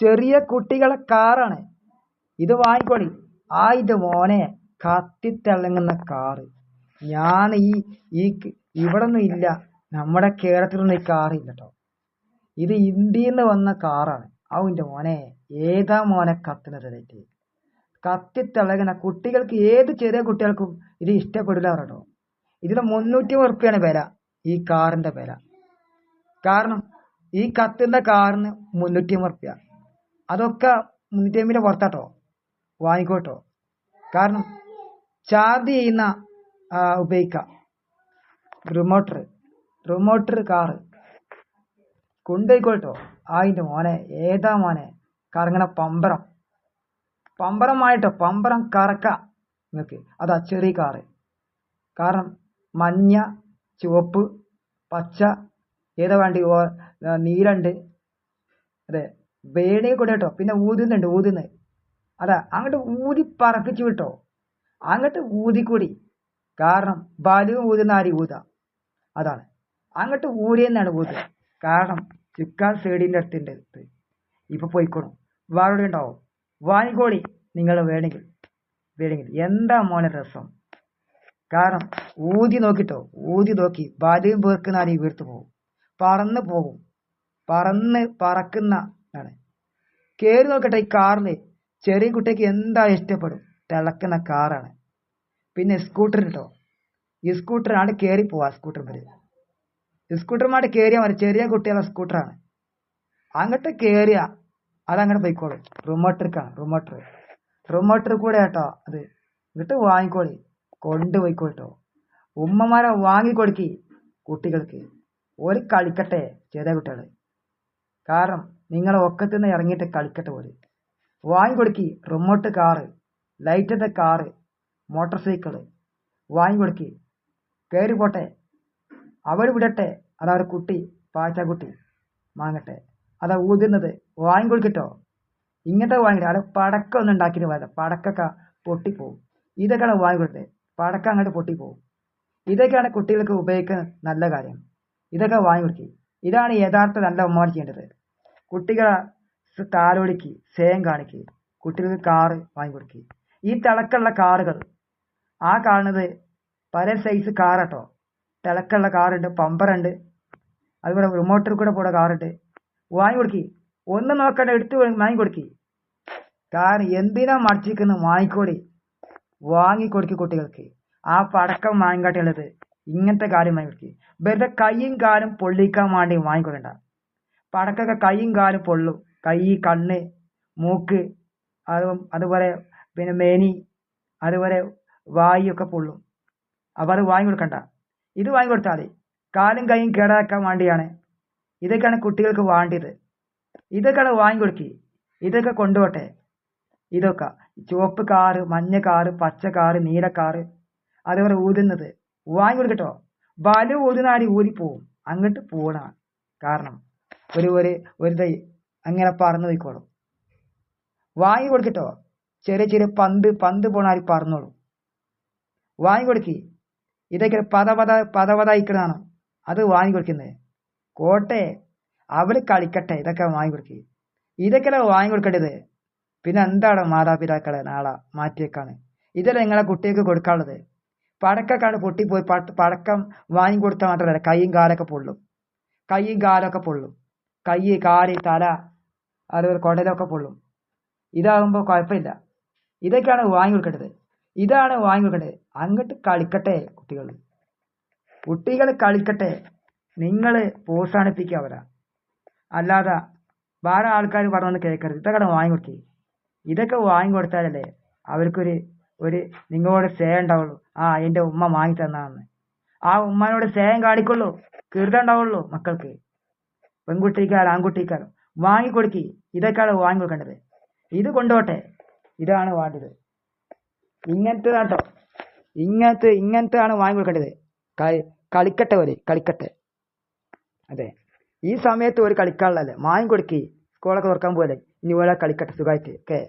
ചെറിയ കുട്ടികളെ കാറാണ്. ഇത് വാങ്ങിക്കോളി. ആ ഇത് മോനെ കത്തിത്തിളങ്ങുന്ന കാറ്. ഞാൻ ഈ ഈ ഇവിടെ ഒന്നും ഇല്ല. നമ്മുടെ കേരളത്തിലൊന്നും ഈ കാറില്ല കേട്ടോ ഇത് ഇന്ത്യയിൽ നിന്ന് വന്ന കാറാണ്. അവന്റെ മോനെ ഏതാ മോനെ കത്തുന്നത് റേറ്റ് കത്തിത്തിളകുന്ന കുട്ടികൾക്ക് ഏത് ചെറിയ കുട്ടികൾക്കും ഇത് ഇഷ്ടപ്പെടില്ല കേട്ടോ ഇതിന് മുന്നൂറ്റി ഉറുപ്പ്യാണ് വില ഈ കാറിന്റെ വില. കാരണം ഈ കത്തുന്ന കാറിന് മുന്നൂറ്റി ഉറുപ്പ്യ. അതൊക്കെ മുന്നൂറ്റി അമ്പതിന്റെ പുറത്താട്ടോ. വാങ്ങിക്കോട്ടോ. കാരണം ചാർജ് ചെയ്യുന്ന ഉപയോഗിക്കാം. റിമോട്ടർ റിമോട്ടർ കാറ് കൊണ്ടുപോയിക്കോട്ടോ. ആയിന്റെ മോനെ ഏതാ മോനെ? കറങ്ങണ പമ്പരം. പമ്പരമായിട്ടോ പമ്പരം കറക്ക നിങ്ങൾക്ക് അതാ ചെറിയ കാറ് കാരണം മഞ്ഞ ചുവപ്പ് പച്ച ഏതാ വേണ്ടി നീലുണ്ട്. അതെ. വേണേ കൂടെ കേട്ടോ പിന്നെ ഊതുന്നുണ്ട് ഊതുന്നത് അതാ അങ്ങോട്ട് ഊതി പറപ്പിച്ചു വിട്ടോ. അങ്ങോട്ട് ഊതിക്കൂടി കാരണം ബാലുവും ഊതുന്ന ആര് ഊത? അതാണ്. അങ്ങോട്ട് ഊരിയെന്നാണ് ഊതുക. കാരണം ചുക്കാൻ സൈഡിന്റെ അടുത്തിന്റെ അടുത്ത്. ഇപ്പൊ പോയിക്കോണം. വേറെ ഉണ്ടാവും. വാങ്ങിക്കോളി നിങ്ങൾ വേണമെങ്കിൽ വേണമെങ്കിൽ. എന്താ മോനെ രസം? കാരണം ഊതി നോക്കിട്ടോ. ഊതി നോക്കി. ബാലുവും പേർക്കുന്ന ആരെയും വീർത്തു പോകും. പറന്ന് പോകും. പറന്ന് പറക്കുന്ന കയറി നോക്കട്ടെ ഈ കാറിൽ ചെറിയ കുട്ടിക്ക് എന്താ ഇഷ്ടപ്പെടും? തിളക്കുന്ന കാറാണ്. പിന്നെ സ്കൂട്ടർ കേട്ടോ ഈ സ്കൂട്ടറാണ് കയറി പോവാ സ്കൂട്ടർ മേൽ. സ്കൂട്ടർമാട് കയറിയാൽ മതി. ചെറിയ കുട്ടികളെ സ്കൂട്ടറാണ് അങ്ങോട്ട് കയറിയ അതങ്ങോട്ട് പോയിക്കോളും. റിമോട്ടർക്കാണ് റിമോട്ടർ റിമോട്ടർ കൂടെ കേട്ടോ അത്. എന്നിട്ട് വാങ്ങിക്കോളി. കൊണ്ടുപോയിക്കോട്ടോ ഉമ്മമാരെ വാങ്ങിക്കൊടുക്കി കുട്ടികൾക്ക്. ഒരു കളിക്കട്ടെ ചെറിയ കുട്ടികൾ കാരണം നിങ്ങളെ ഒക്കത്തുനിന്ന് ഇറങ്ങിയിട്ട് കളിക്കട്ടെ പോലെ വാങ്ങിക്കൊടുക്കി റിമോട്ട് കാറ് ലൈറ്റത്തെ കാറ് മോട്ടോർ സൈക്കിൾ വാങ്ങിക്കൊടുക്കി. കയറി പോട്ടെ. അവർ വിടട്ടെ. അതവരെ കുട്ടി പാച്ചാക്കുട്ടി വാങ്ങട്ടെ അതാ ഊതുന്നത് വാങ്ങിക്കൊടുക്കട്ടോ. ഇങ്ങനത്തെ വാങ്ങിട്ട് അത് പടക്കം ഒന്നും ഉണ്ടാക്കിയിട്ട് പോയത് പടക്കൊക്കെ പൊട്ടിപ്പോവും. ഇതൊക്കെയാണ് വാങ്ങിക്കൊടുത്തത്. പടക്കം അങ്ങോട്ട് പൊട്ടിപ്പോവും. ഇതൊക്കെയാണ് കുട്ടികൾക്ക് ഉപയോഗിക്കുന്ന നല്ല കാര്യം. ഇതൊക്കെ വാങ്ങി കൊടുക്കി ഇതാണ് യഥാർത്ഥ നല്ല ഉമ്മമാർ ചെയ്യേണ്ടത് കുട്ടികളെ താലോലിക്ക് സ്നേഹം കാണിക്ക്. കുട്ടികൾക്ക് കാറ് വാങ്ങിക്കൊടുക്കി ഈ തിളക്കമുള്ള കാറുകൾ ആ കാണുന്നത് പല സൈസ് കാറാട്ടോ. തിളക്കമുള്ള കാറുണ്ട് പമ്പറുണ്ട്. അതുപോലെ റിമോട്ടിൽ കൂടെ പോണ കാറുണ്ട്. വാങ്ങിക്കൊടുക്കി ഒന്നും നോക്കണ്ട എടുത്ത് വാങ്ങിക്കൊടുക്കി കാരണം എന്തിനാ മടിച്ചിരിക്കുന്നത് വാങ്ങിക്കോടി. വാങ്ങിക്കൊടുക്കി കുട്ടികൾക്ക്. ആ പടക്കം വാങ്ങിക്കാട്ടുള്ളത് ഇങ്ങനത്തെ കാര്യം വാങ്ങിക്കൊടുക്കി വെറുതെ കൈയും കാലും പൊള്ളിക്കാൻ വേണ്ടി വാങ്ങിക്കൊടുക്കണ്ട പടക്കൊക്കെ കൈയും കാലും പൊള്ളും. കൈ കണ്ണ് മൂക്ക് അത് അതുപോലെ പിന്നെ മേനി അതുപോലെ വായൊക്കെ പൊള്ളും. അപ്പോൾ അത് വാങ്ങി കൊടുക്കണ്ട. ഇത് വാങ്ങി കൊടുത്താൽ മതി. കാലും കൈയും കേടാക്കാൻ വേണ്ടിയാണ്. ഇതൊക്കെയാണ് കുട്ടികൾക്ക് വേണ്ടിയത്. ഇതൊക്കെയാണ് വാങ്ങിക്കൊടുക്കി ഇതൊക്കെ കൊണ്ടുപോട്ടെ. ഇതൊക്കെ. ചുവപ്പ് കാറ് മഞ്ഞ കാറ് പച്ച കാറ് നീല കാറ് അതുപോലെ ഊതുന്നത്. വാങ്ങി കൊടുക്കട്ടോ ബലു ഊതുന്നാടി ഊരിപ്പോവും. അങ്ങോട്ട് പോണ കാരണം. ഒരു ഒരു ഒരു തൈ അങ്ങനെ പറന്നു പോയിക്കോളും. വാങ്ങി കൊടുക്കട്ടോ? ചെറിയ ചെറിയ പന്ത് പന്ത് പോണാൽ പറന്നോളും. വാങ്ങി കൊടുക്കി. ഇതൊക്കെ പത പത പത ഇക്കണതാണ് അത് വാങ്ങി കൊടുക്കുന്നത് കോട്ടെ അവർ കളിക്കട്ടെ ഇതൊക്കെ വാങ്ങി കൊടുക്കി. ഇതൊക്കെ വാങ്ങി കൊടുക്കേണ്ടത്? പിന്നെ എന്താണ് മാതാപിതാക്കളെ നാളെ മാറ്റിയേക്കാണ്? ഇതല്ല നിങ്ങളെ കുട്ടികൾക്ക് കൊടുക്കാനുള്ളത്? പടക്കൊക്കെയാണ് പൊട്ടിപ്പോയി പടക്കം വാങ്ങി കൊടുത്താൽ മാത്രമല്ല കൈയും കാലൊക്കെ പൊള്ളും? കൈയും കാലൊക്കെ പൊള്ളും. കൈ കാൽ തല അതുപോലെ കുടലൊക്കെ പൊള്ളും. ഇതാകുമ്പോൾ കുഴപ്പമില്ല. ഇതൊക്കെയാണ് വാങ്ങി കൊടുക്കേണ്ടത്. ഇതാണ് വാങ്ങി കൊടുക്കേണ്ടത്. അങ്ങോട്ട് കളിക്കട്ടെ കുട്ടികൾ. കുട്ടികൾ കളിക്കട്ടെ. നിങ്ങൾ പ്രോത്സാഹിപ്പിക്കുക അവരാ. അല്ലാതെ വേറെ ആൾക്കാർ പറഞ്ഞൊന്ന് കേൾക്കരുത് ഇതൊക്കെ വാങ്ങി കൊടുക്കുക ഇതൊക്കെ വാങ്ങി കൊടുത്താലല്ലേ അവർക്കൊരു ഒരു നിങ്ങളോട് സ്നേഹം ഉണ്ടാവുള്ളൂ. ആ എന്റെ ഉമ്മ വാങ്ങി തന്നാന്ന്. ആ ഉമ്മനോട് സ്നേഹം കാണിക്കുള്ളൂ. കൃത ഉണ്ടാവുള്ളൂ മക്കൾക്ക്. പെൺകുട്ടിക്കാരും ആൺകുട്ടിക്കാരും വാങ്ങിക്കൊടുക്കി. ഇതൊക്കെയാണ് വാങ്ങിക്കൊടുക്കേണ്ടത്. ഇത് കൊണ്ടോട്ടെ. ഇതാണ് വേണ്ടത്. ഇങ്ങനത്തെ കേട്ടോ ഇങ്ങനത്തെ ഇങ്ങനത്തെ ആണ് വാങ്ങി കൊടുക്കേണ്ടത് കളിക്കട്ടെ ഒരു കളിക്കട്ടെ. അതെ. ഈ സമയത്ത് ഒരു കളിക്കാനുള്ളതല്ലേ വാങ്ങിക്കൊടുക്കി. സ്കൂളൊക്കെ തുറക്കാൻ പോലെ ഇനി പോലെ കളിക്കട്ടെ. സുഖമായിട്ട്. ഓക്കെ.